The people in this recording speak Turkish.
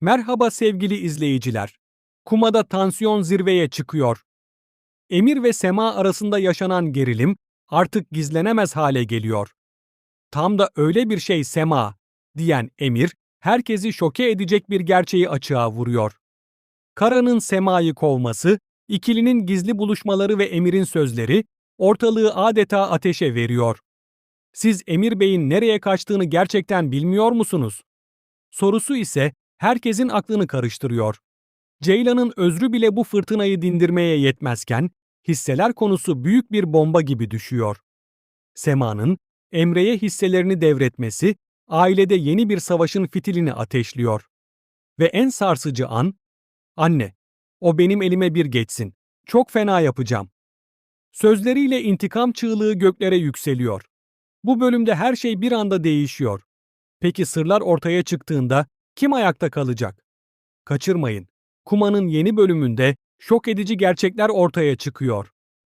Merhaba sevgili izleyiciler. Kuma'da tansiyon zirveye çıkıyor. Emir ve Sema arasında yaşanan gerilim artık gizlenemez hale geliyor. Tam da öyle bir şey Sema diyen Emir herkesi şoke edecek bir gerçeği açığa vuruyor. Kara'nın Sema'yı kovması, ikilinin gizli buluşmaları ve Emir'in sözleri ortalığı adeta ateşe veriyor. Siz Emir Bey'in nereye kaçtığını gerçekten bilmiyor musunuz? Sorusu ise herkesin aklını karıştırıyor. Ceylan'ın özrü bile bu fırtınayı dindirmeye yetmezken, hisseler konusu büyük bir bomba gibi düşüyor. Sema'nın Emre'ye hisselerini devretmesi, ailede yeni bir savaşın fitilini ateşliyor. Ve en sarsıcı an, anne, o benim elime bir geçsin, çok fena yapacağım. Sözleriyle intikam çığlığı göklere yükseliyor. Bu bölümde her şey bir anda değişiyor. Peki sırlar ortaya çıktığında kim ayakta kalacak? Kaçırmayın. Kuma'nın yeni bölümünde şok edici gerçekler ortaya çıkıyor.